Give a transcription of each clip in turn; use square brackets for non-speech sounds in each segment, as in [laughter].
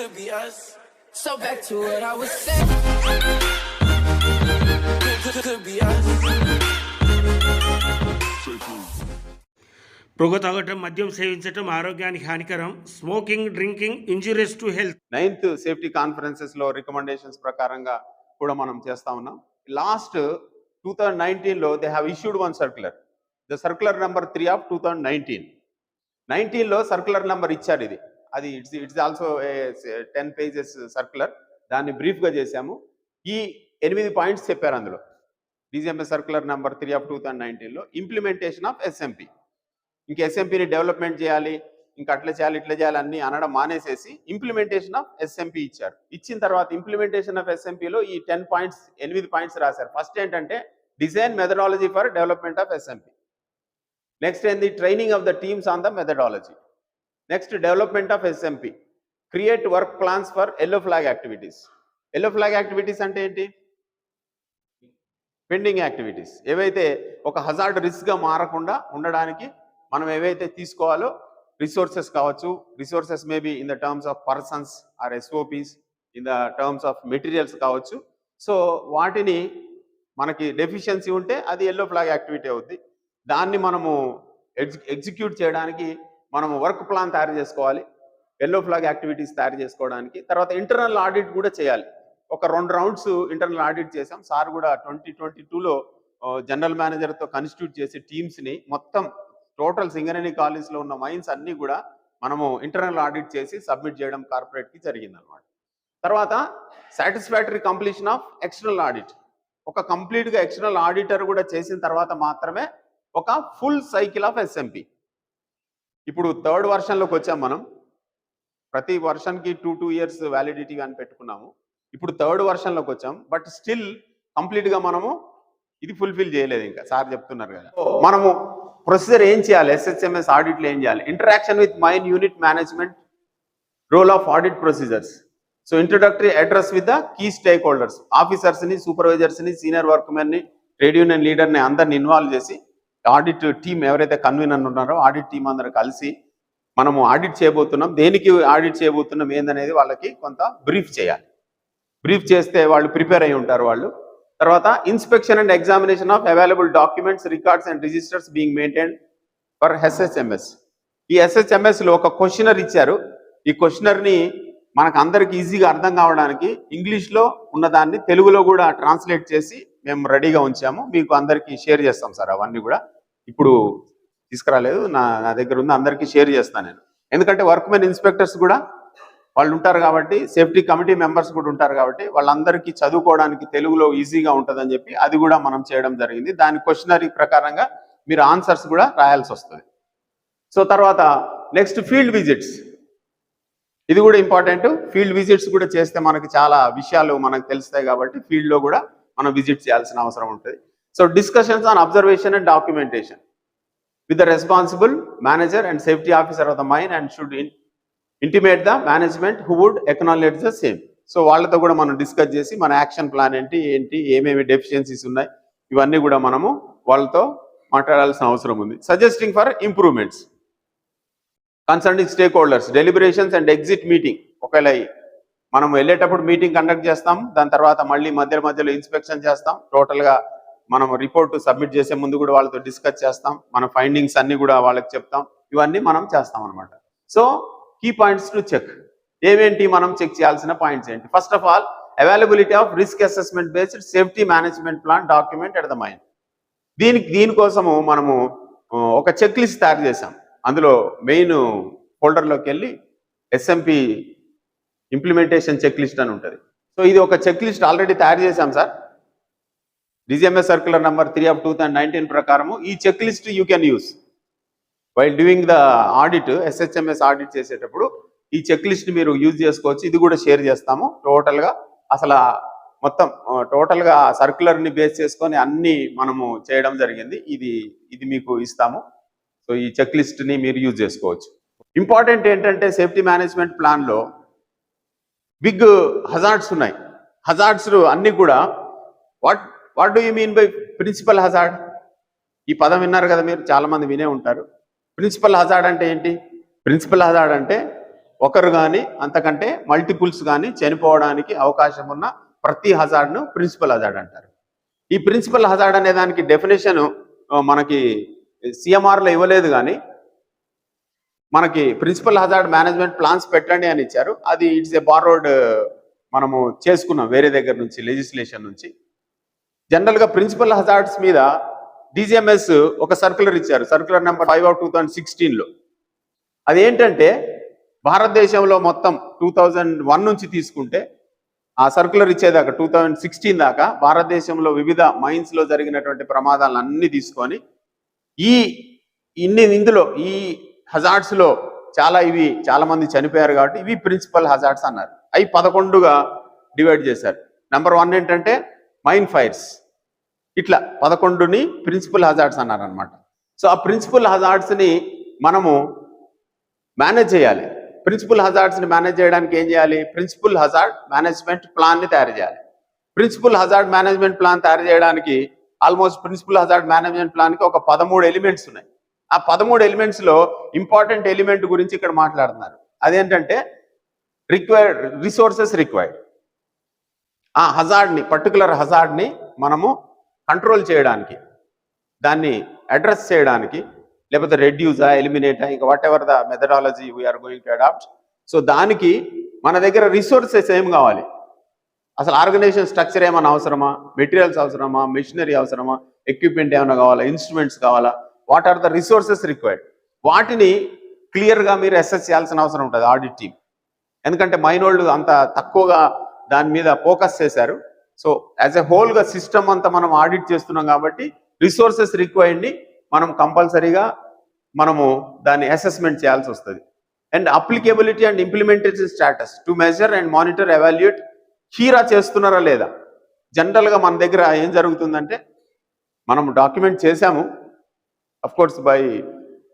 could be us. So back to what I was saying. Could, could, could be us. పొగ తాగటం మద్యం సేవించటం ఆరోగ్యానికి హానికరం smoking drinking injurious to health ninth safety కాన్ఫరెన్సెస్లో recommendations ప్రకారంగా కూడా మనం చేస్తా ఉన్నాం లాస్ట్ టూ థౌజండ్ నైన్టీన్లో they have issued one circular the circular number three of two thousand nineteen నైన్టీన్లో సర్క్యులర్ నెంబర్ ఇచ్చారు ఇది అది it's it's also ten pages circular దాన్ని బ్రీఫ్గా చేశాము. ఈ ఎనిమిది పాయింట్స్ చెప్పారు అందులో. DGMS circular number three of two thousand నైన్టీన్లో ఇంప్లిమెంటేషన్ ఆఫ్ ఎస్ఎంపి ఇంకా ఎస్ఎంపీని డెవలప్మెంట్ చేయాలి ఇంకా అట్లా చేయాలి ఇట్లా చేయాలి అన్ని అనడం మానేసేసి ఇంప్లిమెంటేషన్ ఆఫ్ ఎస్ఎంపి ఇచ్చారు. ఇచ్చిన తర్వాత ఇంప్లిమెంటేషన్ ఆఫ్ ఎస్ఎంపిలో ఈ టెన్ పాయింట్స్ ఎనిమిది పాయింట్స్ రాశారు. ఫస్ట్ ఏంటంటే design methodology for development of SMP next ఏంది? Training of the teams on the methodology next development of SMP create work plans for yellow flag activities yellow flag activities అంటే ఏంటి? Pending activities ఏవైతే ఒక hazard రిస్క్గా మారకుండా ఉండడానికి మనం ఏవైతే తీసుకోవాలో రిసోర్సెస్ కావచ్చు resources maybe in the terms of persons or SOPs in the terms of materials కావచ్చు. సో వాటిని మనకి డెఫిషియన్సీ ఉంటే అది ఎల్లో ఫ్లాగ్ యాక్టివిటీ అవుద్ది. దాన్ని మనము ఎగ్జిక్యూట్ చేయడానికి మనము వర్క్ ప్లాన్ తయారు చేసుకోవాలి ఎల్లో ఫ్లాగ్ యాక్టివిటీస్ తయారు చేసుకోవడానికి తర్వాత ఇంటర్నల్ ఆడిట్ కూడా చేయాలి. ఒక రెండు రౌండ్స్ ఇంటర్నల్ ఆడిట్ చేసాం సార్ కూడా ట్వంటీ ట్వంటీ టూలో జనరల్ మేనేజర్తో కన్స్టిట్యూట్ చేసి టీమ్స్ని మొత్తం టోటల్ సింగరేణి కాలేజ్లో ఉన్న మైన్స్ అన్నీ కూడా మనము ఇంటర్నల్ ఆడిట్ చేసి సబ్మిట్ చేయడం కార్పొరేట్కి జరిగింది అనమాట తర్వాత satisfactory completion of external audit. ఒక కంప్లీట్గా ఎక్స్టర్నల్ ఆడిటర్ కూడా చేసిన తర్వాత మాత్రమే ఒక ఫుల్ సైకిల్ ఆఫ్ ఎస్ఎంపీ. ఇప్పుడు థర్డ్ వర్షన్లోకి వచ్చాం మనం. ప్రతి వర్షన్కి టూ టూ ఇయర్స్ వ్యాలిడిటీ అని పెట్టుకున్నాము. ఇప్పుడు థర్డ్ వర్షన్లోకి వచ్చాం. బట్ స్టిల్ కంప్లీట్గా మనము ఇది ఫుల్ఫిల్ చేయలేదు ఇంకా. సార్ చెప్తున్నారు కదా. మనము ప్రొసీజర్ ఏం చేయాలి? ఎస్హెచ్ఎంఎస్ ఆడిట్లో ఏం చేయాలి? Interaction with mine unit management role of audit procedures so introductory address with the key stakeholders ఆఫీసర్స్ని సూపర్వైజర్స్ని సీనియర్ వర్క్మెన్ని ట్రేడ్ యూనియన్ లీడర్ని అందరిని ఇన్వాల్వ్ చేసి ఆడిట్ టీం ఎవరైతే కన్వీనర్ ఉన్నారో ఆడిట్ టీం అందరూ కలిసి మనము ఆడిట్ చేయబోతున్నాం. దేనికి ఆడిట్ చేయబోతున్నాం ఏందనేది వాళ్ళకి కొంత బ్రీఫ్ చేయాలి. బ్రీఫ్ చేస్తే వాళ్ళు ప్రిపేర్ అయి ఉంటారు వాళ్ళు. తర్వాత inspection and examination of available documents records and registers being maintain for హెస్ఎస్ఎంఎస్ ఈ ఎస్ఎస్ఎంఎస్లో లో ఒక క్వశ్చనర్ ఇచ్చారు. ఈ క్వశ్చనర్ని మనకు అందరికి ఈజీగా అర్థం కావడానికి ఇంగ్లీష్లో ఉన్నదాన్ని తెలుగులో కూడా ట్రాన్స్లేట్ చేసి మేము రెడీగా ఉంచాము. మీకు అందరికీ షేర్ చేస్తాం సార్ అవన్నీ కూడా. ఇప్పుడు తీసుకురాలేదు. నా నా దగ్గర ఉంది. అందరికీ షేర్ చేస్తాను నేను. ఎందుకంటే వర్క్మెన్ ఇన్స్పెక్టర్స్ కూడా వాళ్ళు ఉంటారు కాబట్టి సేఫ్టీ కమిటీ మెంబర్స్ కూడా ఉంటారు కాబట్టి వాళ్ళందరికీ చదువుకోవడానికి తెలుగులో ఈజీగా ఉంటుందని చెప్పి అది కూడా మనం చేయడం జరిగింది. దాని క్వశ్చనరీ ప్రకారంగా మీరు ఆన్సర్స్ కూడా రాయాల్సి వస్తుంది. సో తర్వాత నెక్స్ట్ ఫీల్డ్ విజిట్స్. ఇది కూడా ఇంపార్టెంట్. ఫీల్డ్ విజిట్స్ కూడా చేస్తే మనకి చాలా విషయాలు మనకు తెలుస్తాయి కాబట్టి ఫీల్డ్లో కూడా మనం విజిట్ చేయాల్సిన అవసరం ఉంటుంది. So discussions on observation and documentation with the responsible manager and safety officer of the mine and should intimate the management who would acknowledge the same so వాళ్ళతో కూడా మనం డిస్కస్ చేసి మన యాక్షన్ ప్లాన్ ఏంటి ఏంటి ఏమేమి డెఫిషియన్సీస్ ఉన్నాయి ఇవన్నీ కూడా మనము వాళ్ళతో మాట్లాడాల్సిన అవసరం ఉంది. Suggesting for improvements concerning stakeholders deliberations and exit meeting ఒకవేళ మనం వెళ్ళేటప్పుడు మీటింగ్ కండక్ట్ చేస్తాం. దాని తర్వాత మళ్ళీ మధ్య మధ్యలో ఇన్స్పెక్షన్ చేస్తాం. టోటల్గా మనం రిపోర్ట్ సబ్మిట్ చేసే ముందు కూడా వాళ్ళతో డిస్కస్ చేస్తాం. మన ఫైండింగ్స్ అన్ని కూడా వాళ్ళకి చెప్తాం. ఇవన్నీ మనం చేస్తాం అనమాట so key points to check ఏమేంటి మనం చెక్ చేయాల్సిన పాయింట్స్ ఏంటి? First of all availability of risk assessment based safety management plan document at the mine దీనికి దీనికోసము మనము ఒక చెక్ లిస్ట్ తయారు చేసాం అందులో మెయిన్ ఫోల్డర్లోకి వెళ్ళి ఎస్ఎంపి ఇంప్లిమెంటేషన్ చెక్ లిస్ట్ అని ఉంటుంది. సో ఇది ఒక చెక్ లిస్ట్ ఆల్రెడీ తయారు చేశాం sir. DGMS circular number three of two thousand nineteen ప్రకారము ఈ check list you can use while doing the audit SHMS audit చేసేటప్పుడు ఈ చెక్ లిస్ట్ మీరు యూజ్ చేసుకోవచ్చు. ఇది కూడా షేర్ చేస్తాము. టోటల్గా అసలు మొత్తం టోటల్గా సర్క్యులర్ని బేస్ చేసుకొని అన్ని మనము చేయడం జరిగింది. ఇది ఇది మీకు ఇస్తాము. సో ఈ చెక్ లిస్ట్ని మీరు యూజ్ చేసుకోవచ్చు. ఇంపార్టెంట్ ఏంటంటే సేఫ్టీ మేనేజ్మెంట్ ప్లాన్లో బిగ్ హజార్డ్స్ ఉన్నాయి. హజార్డ్స్ అన్నీ కూడా what what do you mean by principal hazard? ఈ పదం విన్నారు కదా మీరు చాలామంది వినే ఉంటారు. ప్రిన్సిపల్ హజార్డ్ అంటే ఏంటి? ప్రిన్సిపల్ హజార్డ్ అంటే ఒకరు కానీ అంతకంటే మల్టిపుల్స్ కానీ చనిపోవడానికి అవకాశం ఉన్న ప్రతి హజార్డ్ను ప్రిన్సిపల్ హజార్డ్ అంటారు. ఈ ప్రిన్సిపల్ హజార్డ్ అనే దానికి డెఫినేషన్ మనకి సిఎంఆర్లో ఇవ్వలేదు కానీ మనకి ప్రిన్సిపల్ హజార్డ్ మేనేజ్మెంట్ ప్లాన్స్ పెట్టండి అని ఇచ్చారు. అది ఇట్స్ ఏ బారోడ్ మనము చేసుకున్నాం వేరే దగ్గర నుంచి లెజిస్లేషన్ నుంచి. జనరల్గా ప్రిన్సిపల్ హజార్డ్స్ మీద డిజిఎంఎస్ ఒక సర్క్యులర్ ఇచ్చారు. Circular number five of two thousand సిక్స్టీన్లో అదేంటంటే భారతదేశంలో మొత్తం టూ థౌజండ్ వన్ నుంచి తీసుకుంటే ఆ సర్క్యులర్ ఇచ్చేదాకా టూ థౌజండ్ సిక్స్టీన్ దాకా భారతదేశంలో వివిధ మైన్స్లో జరిగినటువంటి ప్రమాదాలను అన్ని తీసుకొని ఈ ఇన్ని ఇందులో ఈ హజార్డ్స్లో చాలా ఇవి చాలా మంది చనిపోయారు కాబట్టి ఇవి ప్రిన్సిపల్ హజార్డ్స్ అన్నారు. అవి పదకొండుగా డివైడ్ చేశారు. నెంబర్ వన్ ఏంటంటే మైన్ ఫైర్స్ ఇట్లా పదకొండుని ప్రిన్సిపల్ హజార్డ్స్ అన్నారు అనమాట సో ఆ ప్రిన్సిపల్ హజార్డ్స్ని మనము మేనేజ్ చేయాలి. ప్రిన్సిపల్ హజార్డ్స్ని మేనేజ్ చేయడానికి ఏం చేయాలి? ప్రిన్సిపల్ హజార్డ్ మేనేజ్మెంట్ ప్లాన్ని తయారు చేయాలి. ప్రిన్సిపల్ హజార్డ్ మేనేజ్మెంట్ ప్లాన్ తయారు చేయడానికి ఆల్మోస్ట్ ప్రిన్సిపల్ హజార్డ్ మేనేజ్మెంట్ ప్లాన్కి ఒక పదమూడు ఎలిమెంట్స్ ఉన్నాయి. ఆ పదమూడు ఎలిమెంట్స్లో ఇంపార్టెంట్ ఎలిమెంట్ గురించి ఇక్కడ మాట్లాడుతున్నారు. అదేంటంటే రిక్వైర్డ్ రిసోర్సెస్ రిక్వైర్డ్. ఆ హజార్డ్ని పర్టికులర్ హజార్డ్ని మనము కంట్రోల్ చేయడానికి దాన్ని అడ్రస్ చేయడానికి లేకపోతే రెడ్యూసా ఎలిమినేటా ఇంకా whatever the methodology we are going to adapt so దానికి మన దగ్గర రిసోర్సెస్ ఏం కావాలి? అసలు ఆర్గనైజేషన్ స్ట్రక్చర్ ఏమైనా అవసరమా? మెటీరియల్స్ అవసరమా? మెషినరీ అవసరమా? ఎక్విప్మెంట్ ఏమైనా కావాలా? ఇన్స్ట్రుమెంట్స్ కావాలా? What are the resources required వాటిని క్లియర్గా మీరు అసెస్ చేయాల్సిన అవసరం ఉంటుంది ఆడిట్ టీం ఎందుకంటే మైనోల్డ్ అంత తక్కువగా దాని మీద ఫోకస్ చేశారు. సో యాజ్ ఎ హోల్గా సిస్టమ్ అంతా మనం ఆడిట్ చేస్తున్నాం కాబట్టి రిసోర్సెస్ రిక్వైర్డ్ని మనం కంపల్సరీగా మనము దాన్ని అసెస్మెంట్ చేయాల్సి వస్తుంది. And applicability and implementation status to measure and monitor evaluate HIRA చేస్తున్నారా లేదా? జనరల్గా మన దగ్గర ఏం జరుగుతుందంటే మనం డాక్యుమెంట్ చేశాము. కోర్స్ బై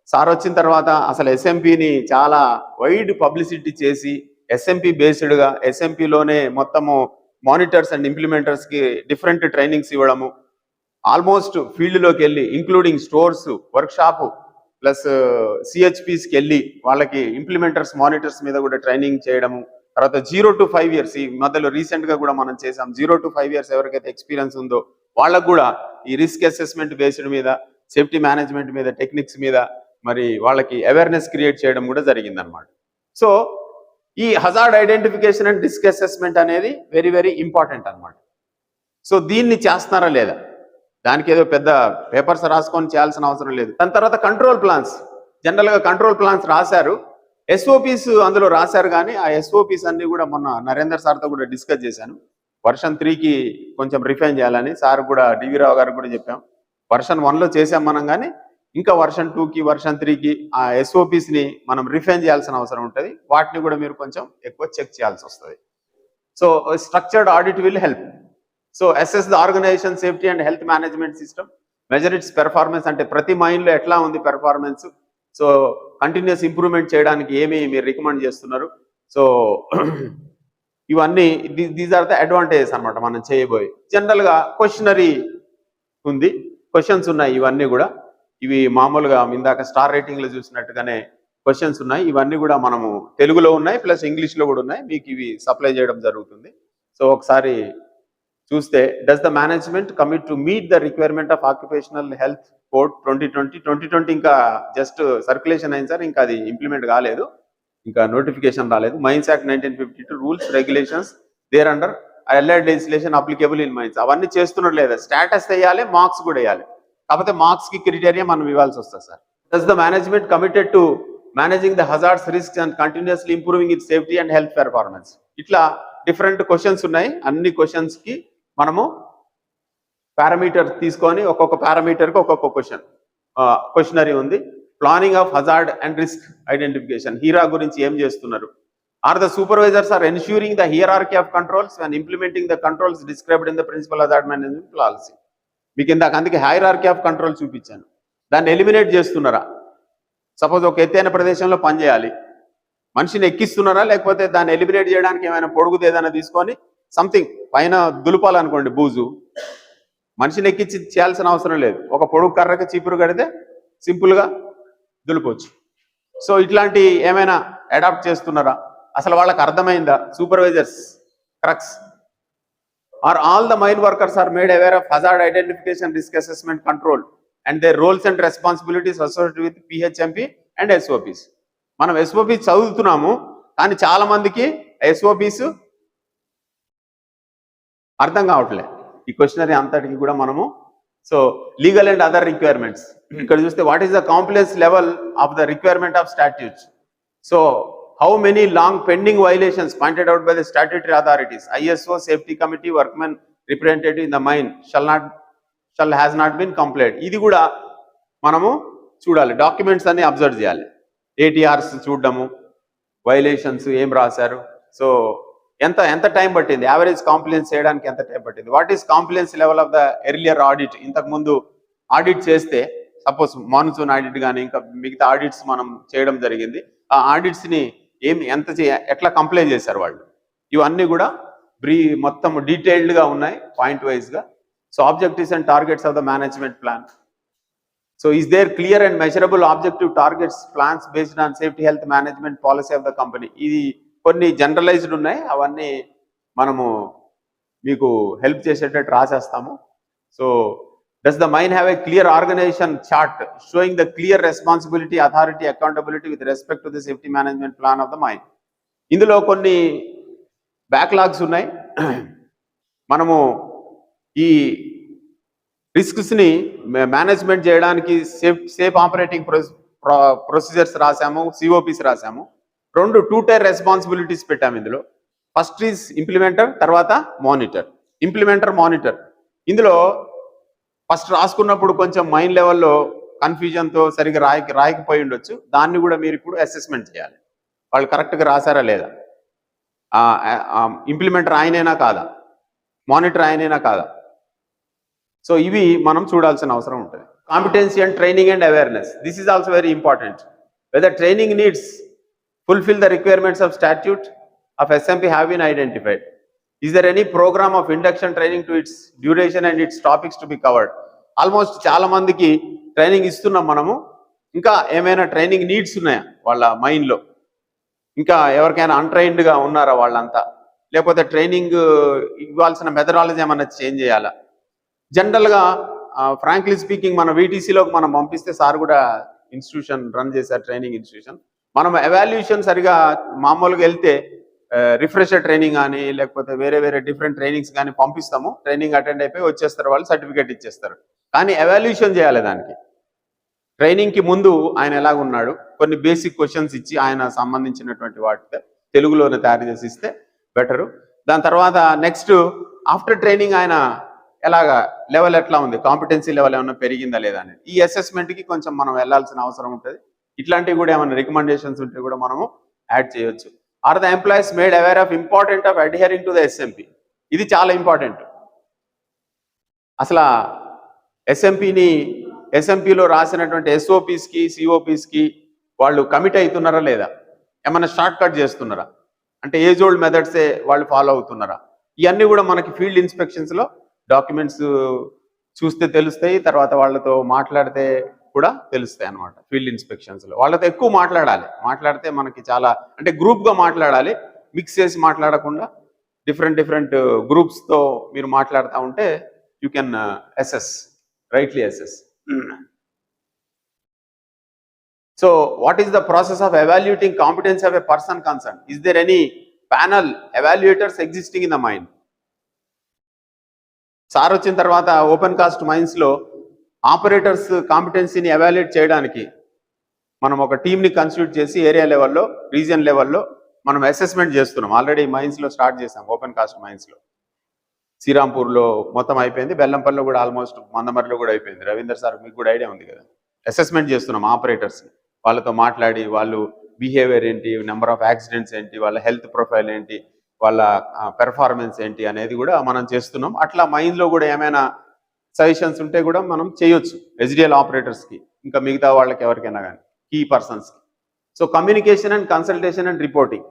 సార్ వచ్చిన తర్వాత అసలు ఎస్ఎంపిని చాలా వైడ్ పబ్లిసిటీ చేసి ఎస్ఎంపి బేస్డ్గా ఎస్ఎంపిలోనే మొత్తము మానిటర్స్ అండ్ ఇంప్లిమెంటర్స్కి డిఫరెంట్ ట్రైనింగ్స్ ఇవ్వడము ఆల్మోస్ట్ ఫీల్డ్లోకి వెళ్ళి ఇంక్లూడింగ్ స్టోర్స్ వర్క్షాపు ప్లస్ సిహెచ్పిస్కి వెళ్ళి వాళ్ళకి ఇంప్లిమెంటర్స్ మానిటర్స్ మీద కూడా ట్రైనింగ్ చేయడము తర్వాత జీరో టు ఫైవ్ ఇయర్స్ ఈ మధ్యలో రీసెంట్గా కూడా మనం చేసాం జీరో టు ఫైవ్ ఇయర్స్ ఎవరికైతే ఎక్స్పీరియన్స్ ఉందో వాళ్ళకు కూడా ఈ రిస్క్ అసెస్మెంట్ బేస్డ్ మీద సేఫ్టీ మేనేజ్మెంట్ మీద టెక్నిక్స్ మీద మరి వాళ్ళకి అవేర్నెస్ క్రియేట్ చేయడం కూడా జరిగిందనమాట సో ఈ hazard identification and risk assessment అనేది వెరీ వెరీ ఇంపార్టెంట్ అన్నమాట. సో దీన్ని చేస్తున్నారా లేదా? దానికి ఏదో పెద్ద పేపర్స్ రాసుకొని చేయాల్సిన అవసరం లేదు. దాని తర్వాత కంట్రోల్ ప్లాన్స్ జనరల్గా కంట్రోల్ ప్లాన్స్ రాశారు. ఎస్ఓపిస్ అందులో రాశారు కానీ ఆ ఎస్ఓపిస్ అన్ని కూడా మొన్న నరేందర్ సార్తో కూడా డిస్కస్ చేశాను. వర్షన్ త్రీకి కొంచెం రిఫైన్ చేయాలని. సార్ కూడా డివి రావు గారు కూడా చెప్పాం. వర్షన్ వన్లో చేసాం మనం కానీ ఇంకా వర్షన్ టూకి వర్షన్ త్రీకి ఆ ఎస్ఓపిస్ని ని మనం రిఫైన్ చేయాల్సిన అవసరం ఉంటుంది. వాటిని కూడా మీరు కొంచెం ఎక్కువ చెక్ చేయాల్సి వస్తుంది. So structured audit will help so assess the organisation safety and health management system measure its performance అంటే ప్రతి మైండ్లో ఎట్లా ఉంది పెర్ఫార్మెన్స్ సో కంటిన్యూస్ ఇంప్రూవ్మెంట్ చేయడానికి ఏమి మీరు రికమెండ్ చేస్తున్నారు? సో [clears throat] ఇవన్నీ దీస్ ఆర్ ద అడ్వాంటేజెస్ అన్నమాట మనం చేయబోయే. జనరల్గా క్వశ్చనరీ ఉంది. క్వశ్చన్స్ ఉన్నాయి ఇవన్నీ కూడా. ఇవి మామూలుగా ఇందాక స్టార్ రేటింగ్లో చూసినట్టుగానే క్వశ్చన్స్ ఉన్నాయి. ఇవన్నీ కూడా మనము తెలుగులో ఉన్నాయి ప్లస్ ఇంగ్లీష్లో కూడా ఉన్నాయి. మీకు ఇవి సప్లై చేయడం జరుగుతుంది. సో ఒకసారి చూస్తే does the management commit to meet the requirement of occupational health code twenty twenty twenty twenty ఇంకా జస్ట్ సర్క్యులేషన్ అయింది సార్. ఇంకా అది ఇంప్లిమెంట్ కాలేదు. ఇంకా నోటిఫికేషన్ రాలేదు. Mines act nineteen fifty two rules regulations there under alert legislation applicable in mines అవన్నీ చేస్తున్నట్టు లేదా? స్టేటస్ వేయాలి మార్క్స్ కూడా వేయాలి. కాకపోతే మార్క్స్కి క్రిటేరియా మనం ఇవ్వాల్సి వస్తుంది sir. Thus the management committed to managing the hazards risk and continuously improving it safety and health performance ఇట్లా డిఫరెంట్ క్వశ్చన్స్ ఉన్నాయి. అన్ని క్వశ్చన్స్కి మనము పారామీటర్ తీసుకొని ఒక్కొక్క పారామీటర్కి ఒక్కొక్క క్వశ్చన్ క్వశ్చనరీ ఉంది. Planning of hazard and risk identification HIRA గురించి ఏం చేస్తున్నారు? Are the supervisors are ensuring the hierarchy of controls and implementing the controls described in the principal hazard management policy మీకు ఇందాక అందుకే హైరార్కీ ఆఫ్ కంట్రోల్ చూపించాను. దాన్ని eliminate చేస్తున్నారా? Suppose ఒక ఎత్తైన ప్రదేశంలో పనిచేయాలి మనిషిని ఎక్కిస్తున్నారా? లేకపోతే దాన్ని ఎలిమినేట్ చేయడానికి ఏమైనా పొడుగుది ఏదైనా తీసుకొని సంథింగ్ పైన దులుపాలనుకోండి బూజు. మనిషిని ఎక్కించి చేయాల్సిన అవసరం లేదు. ఒక పొడుగు కర్రకి చీపురు కడితే సింపుల్గా దులుపొచ్చు. సో ఇట్లాంటి ఏమైనా అడాప్ట్ చేస్తున్నారా? అసలు వాళ్ళకి అర్థమైందా? Supervisors crux are all the mine workers are made aware of hazard identification risk assessment control and they roles and responsibilities associated with PHMP and SOPs మనం ఎస్ఓపిస్ చదువుతున్నాము కానీ చాలా మందికి ఎస్ఓపిస్ అర్థం కావట్లే. ఈ క్వశ్చనరీ అంతటికి కూడా మనము so legal and other requirements ఇక్కడ చూస్తే what is the complex level of the requirement of statutes so how many long pending violations pointed out by the statutory authorities ISO safety committee workmen representative in the mine shall not shall has not been compliant ఇది కూడా మనము చూడాలి. Documents అన్ని observe చేయాలి. ఏటీఆర్స్ చూడడము violations ఏం రాశారు? So ఎంత ఎంత టైం పట్టింది? యావరేజ్ కాంప్లైన్స్ చేయడానికి ఎంత టైం పట్టింది? What is compliance level of the earlier audit ఇంతకు ముందు ఆడిట్ చేస్తే సపోజ్ మాన్సూన్ ఆడిట్ కానీ ఇంకా మిగతా ఆడిట్స్ మనం చేయడం జరిగింది. ఆ ఆడిట్స్ ఏమి ఏం ఎంత చే ఎట్లా కంప్లైంట్ చేశారు వాళ్ళు? ఇవన్నీ కూడా బ్రీ మొత్తం డీటెయిల్డ్గా ఉన్నాయి పాయింట్ వైజ్గా so objectives and targets of the management plan so is there clear and measurable objective targets plans based on safety health management policy of the company ఇది కొన్ని జనరలైజ్డ్ ఉన్నాయి అవన్నీ మనము మీకు హెల్ప్ చేసేటట్టు రాసేస్తాము. So does the mine have a clear organisation chart showing the clear responsibility authority accountability with respect to the safety management plan of the mine ఇందులో కొన్ని backlogs ఉన్నాయి. మనము ఈ రిస్క్స్ని మేనేజ్మెంట్ చేయడానికి సేఫ్ సేఫ్ ఆపరేటింగ్ ప్రొసీజర్స్ రాసాము COPs రాసాము రెండు టూ టైర్ రెస్పాన్సిబిలిటీస్ పెట్టాము ఇందులో. ఫస్ట్ ఈజ్ ఇంప్లిమెంటర్ తర్వాత మానిటర్ ఇంప్లిమెంటర్ మానిటర్ ఇందులో ఫస్ట్ రాసుకున్నప్పుడు కొంచెం మైండ్ లెవెల్లో కన్ఫ్యూజన్తో సరిగ్గా రాయకి రాయకపోయి ఉండొచ్చు. దాన్ని కూడా మీరు ఇప్పుడు అసెస్మెంట్ చేయాలి. వాళ్ళు కరెక్ట్గా రాశారా లేదా? ఇంప్లిమెంటర్ ఆయనైనా కాదా? మానిటర్ ఆయనైనా కాదా? సో ఇవి మనం చూడాల్సిన అవసరం ఉంటుంది. Competency and training and awareness this is also very important whether training needs fulfil the requirements of statute of SMP have been identified is there any programme of induction training to its duration and its topics to be covered almost చాలా మందికి training ఇస్తున్నాం మనము. ఇంకా ఏమైనా training needs ఉన్నాయా వాళ్ళ మైండ్లో ఇంకా ఎవరికైనా అన్ట్రైన్డ్గా ఉన్నారా వాళ్ళంతా? లేకపోతే ట్రైనింగ్ uh, ఇవ్వాల్సిన మెథడాలజీ ఏమైనా చేంజ్ చేయాలా? జనరల్గా ఫ్రాంక్లీ స్పీకింగ్ మన వీటీసీలోకి మనం పంపిస్తే సార్ కూడా ఇన్స్టిట్యూషన్ రన్ చేశారు ట్రైనింగ్ ఇన్స్టిట్యూషన్ మనం ఎవాల్యూషన్ సరిగా మామూలుగా వెళ్తే రిఫ్రెషర్ ట్రైనింగ్ కానీ లేకపోతే వేరే వేరే డిఫరెంట్ ట్రైనింగ్స్ కానీ పంపిస్తాము. ట్రైనింగ్ అటెండ్ అయిపోయి వచ్చేస్తారు వాళ్ళు సర్టిఫికేట్ ఇచ్చేస్తారు. కానీ ఎవాల్యూషన్ చేయాలి దానికి. ట్రైనింగ్కి ముందు ఆయన ఎలాగున్నాడు? కొన్ని బేసిక్ క్వశ్చన్స్ ఇచ్చి ఆయన సంబంధించినటువంటి వాటితో తెలుగులోనే తయారు చేసి ఇస్తే బెటరు దాని తర్వాత నెక్స్ట్ ఆఫ్టర్ ట్రైనింగ్ ఆయన ఎలాగా లెవెల్ ఎట్లా ఉంది? కాంపిటెన్సీ లెవెల్ ఏమైనా పెరిగిందా లేదా అనేది. ఈ అసెస్మెంట్కి కొంచెం మనం వెళ్ళాల్సిన అవసరం ఉంటుంది. ఇట్లాంటివి కూడా ఏమైనా రికమెండేషన్స్ ఉంటే కూడా మనము యాడ్ చేయొచ్చు. Are the employees made aware of important of adhering to the SMP ఇది చాలా ఇంపార్టెంట్ అసలు ఎస్ఎంపిని ఎస్ఎంపిలో రాసినటువంటి ఎస్ఓపిస్కి సిఓపిస్కి వాళ్ళు కమిట్ అవుతున్నారా లేదా? ఏమైనా షార్ట్ కట్ చేస్తున్నారా? అంటే ఏజ్ ఓల్డ్ మెథడ్సే వాళ్ళు ఫాలో అవుతున్నారా? ఇవన్నీ కూడా మనకి ఫీల్డ్ ఇన్స్పెక్షన్స్లో డాక్యుమెంట్స్ చూస్తే తెలుస్తాయి తర్వాత వాళ్ళతో మాట్లాడితే కూడా తెలుస్తాయి అనమాట ఫీల్డ్ ఇన్స్పెక్షన్స్లో వాళ్ళతో ఎక్కువ మాట్లాడాలి. మాట్లాడితే మనకి చాలా అంటే గ్రూప్గా మాట్లాడాలి మిక్స్ చేసి మాట్లాడకుండా డిఫరెంట్ డిఫరెంట్ గ్రూప్స్తో మీరు మాట్లాడుతూ ఉంటే you can assess rightly assess so what is the process of evaluating competence of a person concern is there any panel evaluators existing in the mine sir వచ్చిన తర్వాత ఓపెన్ కాస్ట్ మైండ్స్లో లో operators కాంపిటెన్సీని evaluate చేయడానికి మనం ఒక టీంని constitute చేసి area లెవెల్లో region లెవెల్లో మనం అసెస్మెంట్ చేస్తున్నాం. ఆల్రెడీ మైన్స్లో స్టార్ట్ చేసాం ఓపెన్ కాస్ట్ మైన్స్లో. శ్రీరాంపూర్లో మొత్తం అయిపోయింది. బెల్లంపల్లిలో కూడా ఆల్మోస్ట్ మందమరిలో కూడా అయిపోయింది. రవీందర్ సార్ మీకు కూడా ఐడియా ఉంది కదా. అసెస్మెంట్ చేస్తున్నాం ఆపరేటర్స్ని. వాళ్ళతో మాట్లాడి వాళ్ళు బిహేవియర్ ఏంటి నెంబర్ ఆఫ్ యాక్సిడెంట్స్ ఏంటి వాళ్ళ హెల్త్ ప్రొఫైల్ ఏంటి వాళ్ళ పెర్ఫార్మెన్స్ ఏంటి అనేది కూడా మనం చేస్తున్నాం. అట్లా మైండ్లో కూడా ఏమైనా సజెషన్స్ ఉంటే కూడా మనం చేయొచ్చు. ఎస్డిఎల్ ఆపరేటర్స్కి ఇంకా మిగతా వాళ్ళకి ఎవరికైనా కానీ కీ. పర్సన్స్కి so communication and consultation and reporting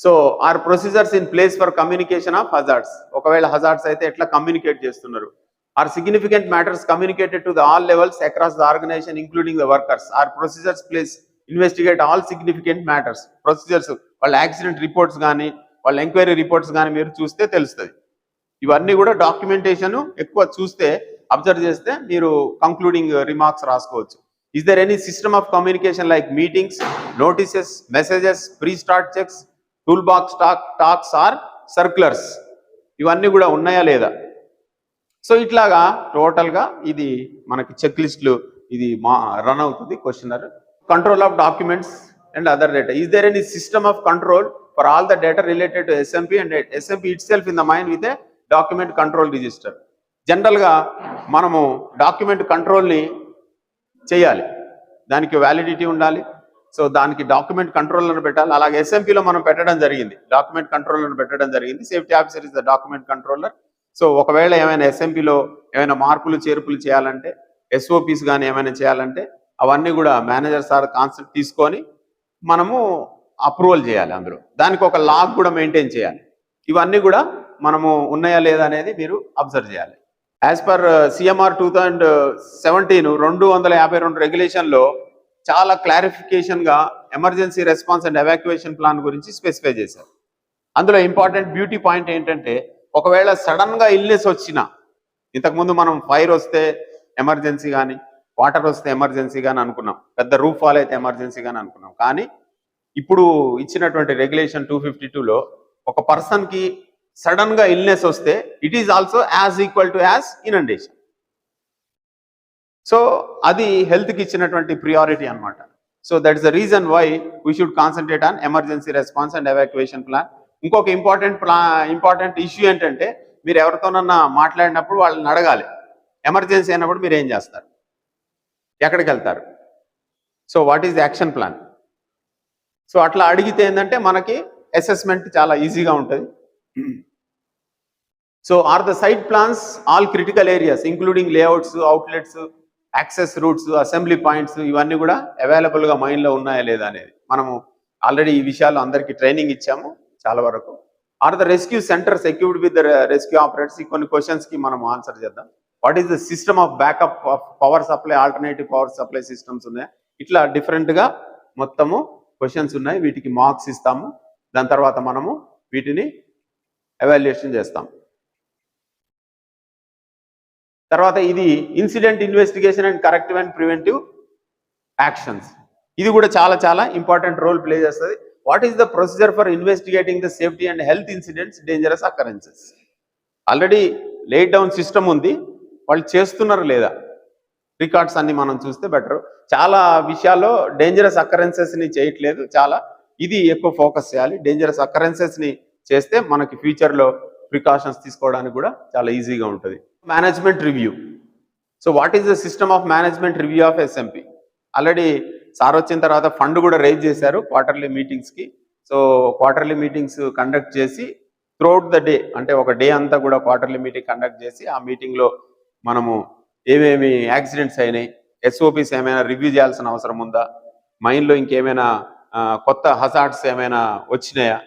so are procedures in place for communication of hazards ఒకవేళ హజార్డ్స్ అయితే ఎట్లా కమ్యూనికేట్ చేస్తున్నారు? Are significant matters communicated to the all levels across the organisation including the workers are procedures place investigate all significant matters procedures వాళ్ళ accident reports కానీ వాళ్ళ enquiry reports కానీ మీరు చూస్తే తెలుస్తుంది. ఇవన్నీ కూడా డాక్యుమెంటేషన్ ఎక్కువ చూస్తే అబ్జర్వ్ చేస్తే మీరు కంక్లూడింగ్ రిమార్క్స్ రాసుకోవచ్చు. Is there any system of communication like meetings notices messages pre start checks tool box talk talks or circulars ఇవన్నీ కూడా ఉన్నాయా లేదా? సో ఇట్లాగా టోటల్గా ఇది మనకి చెక్ లిస్టులు ఇది మా రన్ అవుతుంది questioner control of documents and other data is there any system of control for all the data related to SMP and SMP itself in the mine with a document control register. జనరల్గా మనము document కంట్రోల్ని చేయాలి. దానికి validity ఉండాలి. So దానికి document controller పెట్టాలి. అలాగే ఎస్ఎంపీలో మనం పెట్టడం జరిగింది. డాక్యుమెంట్ కంట్రోలర్ పెట్టడం జరిగింది. Safety officer is the document controller. So ఒకవేళ ఏమైనా ఎస్ఎంపీలో ఏమైనా మార్పులు చేర్పులు చేయాలంటే ఎస్ఓపీస్ కానీ ఏమైనా చేయాలంటే అవన్నీ కూడా మేనేజర్ సార్ కాన్సెప్ట్ తీసుకొని మనము అప్రూవల్ చేయాలి అందులో. దానికి ఒక లాగ్ కూడా మెయింటైన్ చేయాలి. ఇవన్నీ కూడా మనము ఉన్నాయా లేదా అనేది మీరు అబ్జర్వ్ చేయాలి. As per CMR two thousand seventeen రెండు వందల యాభై రెండు రెగ్యులేషన్లో చాలా క్లారిఫికేషన్గా emergency response and evacuation plan గురించి స్పెసిఫై చేశారు. అందులో ఇంపార్టెంట్ బ్యూటీ పాయింట్ ఏంటంటే ఒకవేళ సడన్గా ఇల్నెస్ వచ్చినా ఇంతకుముందు మనం ఫైర్ వస్తే ఎమర్జెన్సీ కానీ వాటర్ వస్తే ఎమర్జెన్సీ కానీ అనుకున్నాం. పెద్ద రూఫ్ ఫాల్ అయితే ఎమర్జెన్సీ కానీ అనుకున్నాం. కానీ ఇప్పుడు ఇచ్చినటువంటి రెగ్యులేషన్ టూ ఫిఫ్టీ టూలో ఒక పర్సన్కి సడన్గా ఇల్నెస్ వస్తే it is also as equal to as inundation so అది హెల్త్కి ఇచ్చినటువంటి ప్రియారిటీ అనమాట so that is the reason why we should concentrate on emergency response and evacuation plan ఇంకొక ఇంపార్టెంట్ ప్లా ఇంపార్టెంట్ ఇష్యూ ఏంటంటే మీరు ఎవరితోనన్నా మాట్లాడినప్పుడు వాళ్ళని అడగాలి. ఎమర్జెన్సీ అయినప్పుడు మీరు ఏం చేస్తారు? ఎక్కడికి వెళ్తారు? So what is action plan so అట్లా అడిగితే ఏంటంటే మనకి అసెస్మెంట్ చాలా ఈజీగా ఉంటుంది. So are the site plans all critical areas including layouts outlets access routes assembly points ఇవన్నీ కూడా అవైలబుల్గా మైండ్లో ఉన్నాయా లేదా అనేది? మనము ఆల్రెడీ ఈ విషయాలు అందరికీ ట్రైనింగ్ ఇచ్చాము చాలా వరకు. Are the rescue centres equipped with the rescue operators ఈ కొన్ని క్వశ్చన్స్కి మనం ఆన్సర్ చేద్దాం. What is the system of backup of power supply alternative power supply systems ఉన్నాయి? ఇట్లా డిఫరెంట్గా మొత్తము క్వశ్చన్స్ ఉన్నాయి. వీటికి మార్క్స్ ఇస్తాము. దాని తర్వాత మనము వీటిని ఎవాల్యుయేషన్ చేస్తాం తర్వాత ఇది incident investigation and corrective and preventive actions. ఇది కూడా చాలా చాలా ఇంపార్టెంట్ రోల్ ప్లే చేస్తుంది. What is the procedure for investigating the safety and health incidents dangerous occurrences already laid down system ఉంది. వాళ్ళు చేస్తున్నారు లేదా? రికార్డ్స్ అన్ని మనం చూస్తే బెటర్ చాలా విషయాల్లో డేంజరస్ అకరెన్సెస్ని చేయట్లేదు చాలా. ఇది ఎక్కువ ఫోకస్ చేయాలి. డేంజరస్ అకరెన్సెస్ని చేస్తే మనకి ఫ్యూచర్లో ప్రికాషన్స్ తీసుకోవడానికి కూడా చాలా ఈజీగా ఉంటుంది. Management review so what is the system of management review of SMP already sir వచ్చిన తర్వాత ఫండ్ కూడా రేజ్ చేశారు క్వార్టర్లీ మీటింగ్స్కి. సో క్వార్టర్లీ మీటింగ్స్ కండక్ట్ చేసి త్రూఅవుట్ ద డే అంటే ఒక డే అంతా కూడా క్వార్టర్లీ మీటింగ్ కండక్ట్ చేసి ఆ మీటింగ్లో మనము ఏమేమి యాక్సిడెంట్స్ అయినాయి ఎస్ఓపిస్ ఏమైనా రివ్యూ చేయాల్సిన అవసరం ఉందా మైండ్లో ఇంకేమైనా కొత్త హజార్ట్స్ ఏమైనా వచ్చినాయా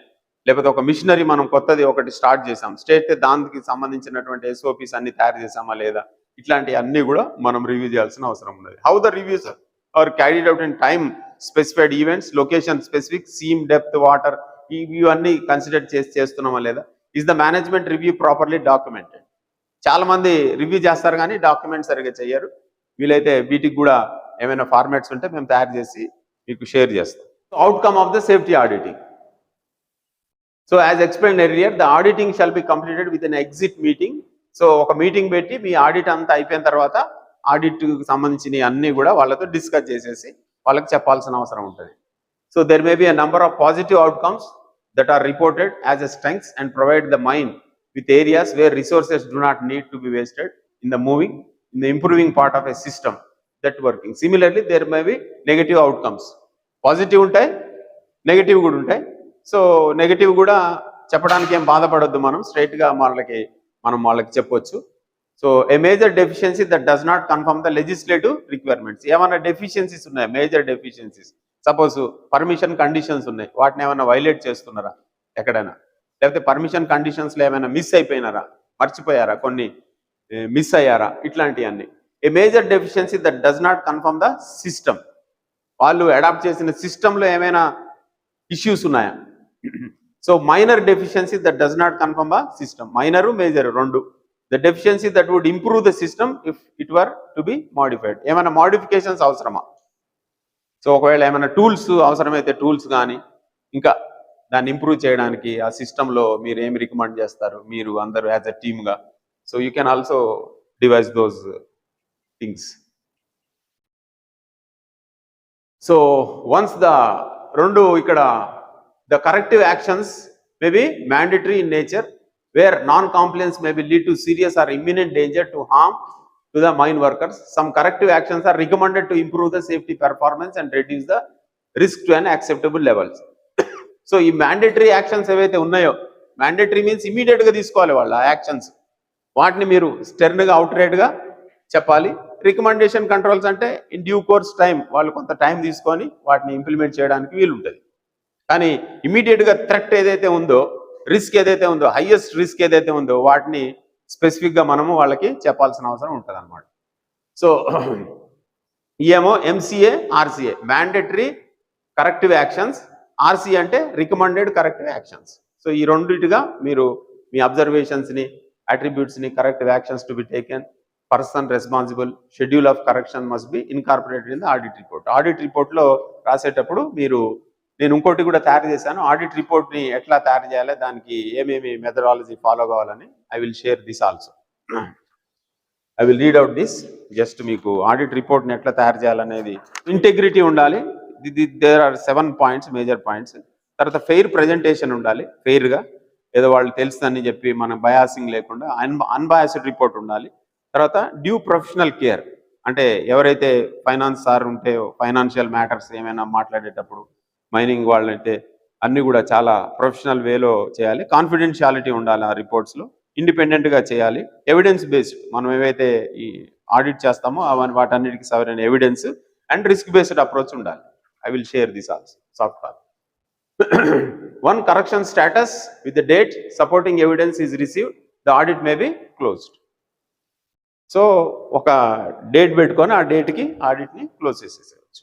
లేకపోతే ఒక మిషనరీ మనం కొత్తది ఒకటి స్టార్ట్ చేసాం స్టేట్ దానికి సంబంధించినటువంటి ఎస్ఓపిస్ అన్ని తయారు చేసామా లేదా? ఇట్లాంటి అన్ని కూడా మనం రివ్యూ చేయాల్సిన అవసరం ఉన్నది. How the reviews are carried out in time specified events location specific seam depth water ఇవన్నీ కన్సిడర్ చేసి చేస్తున్నామా లేదా? Is the management review properly documented చాలా మంది రివ్యూ చేస్తారు కానీ డాక్యుమెంట్ సరిగ్గా చేయరు వీలైతే వీటికి కూడా ఏమైనా ఫార్మాట్స్ ఉంటే మేము తయారు చేసి మీకు షేర్ చేస్తాం. Outcome of the safety auditing so as explain earlier the auditing shall be completed with an exit meeting so ఒక మీటింగ్ పెట్టి మీ ఆడిట్ అంతా అయిపోయిన తర్వాత ఆడిట్ సంబంధించిన అన్ని కూడా వాళ్ళతో డిస్కస్ చేసేసి వాళ్ళకి చెప్పాల్సిన అవసరం ఉంటుంది. So there may be a number of positive outcomes that are reported as a strengths and provide the mind with areas where resources do not need to be wasted in the moving in the improving part of a system that working similarly there may be negative outcomes positive ఉంటాయి negative కూడా ఉంటాయి. So negative కూడా చెప్పడానికి ఏం బాధపడొద్దు మనం. స్ట్రైట్గా గా వాళ్ళకి మనం వాళ్ళకి చెప్పొచ్చు. So a major deficiency that does not confirm the legislative requirements ఏమైనా డెఫిషియన్సీస్ ఉన్నాయి? Major deficiencies suppose permission conditions ఉన్నాయి. వాటిని ఏమైనా వైలేట్ చేస్తున్నారా? ఎక్కడైనా? లేకపోతే పర్మిషన్ కండిషన్స్లో ఏమైనా మిస్ అయిపోయినారా? మర్చిపోయారా? కొన్ని మిస్ అయ్యారా? ఇట్లాంటివన్నీ. A major deficiency that does not confirm the system వాళ్ళు అడాప్ట్ చేసిన సిస్టంలో ఏమైనా ఇష్యూస్ ఉన్నాయా? So minor deficiency that does not confirm a system minor major రెండు. The deficiency that would improve the system if it were to be modified ఏమైనా modifications అవసరమా? So ఒకవేళ ఏమైనా టూల్స్ అవసరమైతే టూల్స్ కానీ ఇంకా దాన్ని ఇంప్రూవ్ చేయడానికి ఆ సిస్టంలో మీరు ఏమి రికమెండ్ చేస్తారు? మీరు అందరూ యాజ్ అ టీమ్గా so you can also devise those things so once the రెండు ఇక్కడ the corrective actions may be mandatory in nature where non compliance may be lead to serious or imminent danger to harm to the mine workers some corrective actions are recommended to improve the safety performance and reduce the risk to an acceptable levels so ఈ mandatory actions ఏవైతే ఉన్నాయో mandatory means ఇమీడియట్గా తీసుకోవాలి వాళ్ళు ఆ actions వాటిని మీరు స్టెర్న్గా అవుట్గా చెప్పాలి. రికమెండేషన్ కంట్రోల్స్ అంటే ఇన్ డ్యూ కోర్స్ టైం వాళ్ళు కొంత టైం తీసుకొని వాటిని ఇంప్లిమెంట్ చేయడానికి వీలుంటుంది. కానీ ఇమీడియట్గా థ్రెట్ ఏదైతే ఉందో రిస్క్ ఏదైతే ఉందో హైయెస్ట్ రిస్క్ ఏదైతే ఉందో వాటిని స్పెసిఫిక్గా మనము వాళ్ళకి చెప్పాల్సిన అవసరం ఉంటుంది అనమాట సో [clears throat] ఏమో MCA RCA mandatory corrective actions RC అంటే రికమెండెడ్ కరెక్టివ్ యాక్షన్స్. సో ఈ రెండిటిగా మీరు మీ అబ్జర్వేషన్స్ని అట్రిబ్యూట్స్ని corrective actions to be taken person responsible schedule of correction must be incorporated in the audit report. Audit రిపోర్ట్లో రాసేటప్పుడు మీరు నేను ఇంకోటి కూడా తయారు చేశాను. ఆడిట్ రిపోర్ట్ని ఎట్లా తయారు చేయాలి దానికి ఏమేమి మెథడాలజీ ఫాలో కావాలని I will share this also I will read out this just మీకు ఆడిట్ రిపోర్ట్ని ఎట్లా తయారు చేయాలనేది ఇంటెగ్రిటీ ఉండాలి. There are seven points major points తర్వాత ఫెయిర్ ప్రజెంటేషన్ ఉండాలి ఫెయిర్గా ఏదో వాళ్ళు తెలుస్తుందని చెప్పి మన బయాసింగ్ లేకుండా అన్ అన్బయాస్డ్ రిపోర్ట్ ఉండాలి. తర్వాత డ్యూ ప్రొఫెషనల్ కేర్ అంటే ఎవరైతే ఫైనాన్స్ సార్ ఉంటే ఫైనాన్షియల్ మ్యాటర్స్ ఏమైనా మాట్లాడేటప్పుడు మైనింగ్ వాళ్ళంటే అన్ని కూడా చాలా ప్రొఫెషనల్ వేలో చేయాలి. కాన్ఫిడెన్షియాలిటీ ఉండాలి ఆ రిపోర్ట్స్లో ఇండిపెండెంట్గా చేయాలి. ఎవిడెన్స్ బేస్డ్ మనం ఏవైతే ఈ ఆడిట్ చేస్తామో అవన్నీ వాటన్నిటికి సవరైన evidence and risk based approach ఉండాలి. I will share this also soft copy one status with with the date supporting evidence is received. The audit may be so ఒక డేట్ పెట్టుకొని ఆ డేట్కి ఆడిట్ని క్లోజ్ చేసేసేయచ్చు.